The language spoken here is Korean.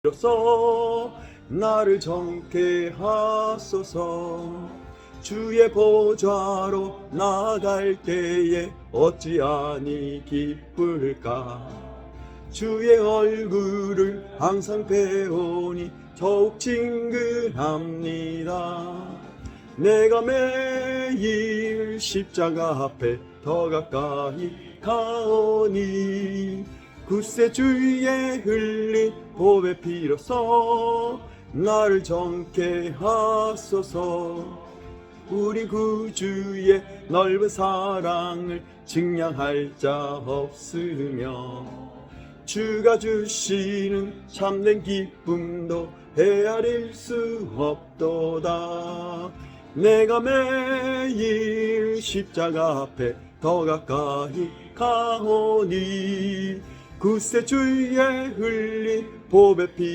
비로소 나를 정케 하소서. 주의 보좌로 나갈 때에 어찌하니 기쁠까? 주의 얼굴을 항상 배우니 더욱 친근합니다. 내가 매일 십자가 앞에 더 가까이 가오니 굳세 주의 흘린 보배 피로써 나를 정케 하소서. 우리 구주의 넓은 사랑을 증량할 자 없으며 주가 주시는 참된 기쁨도 헤아릴 수 없도다. 내가 매일 십자가 앞에 더 가까이 가오니 굳세 주의 흘린 보배 피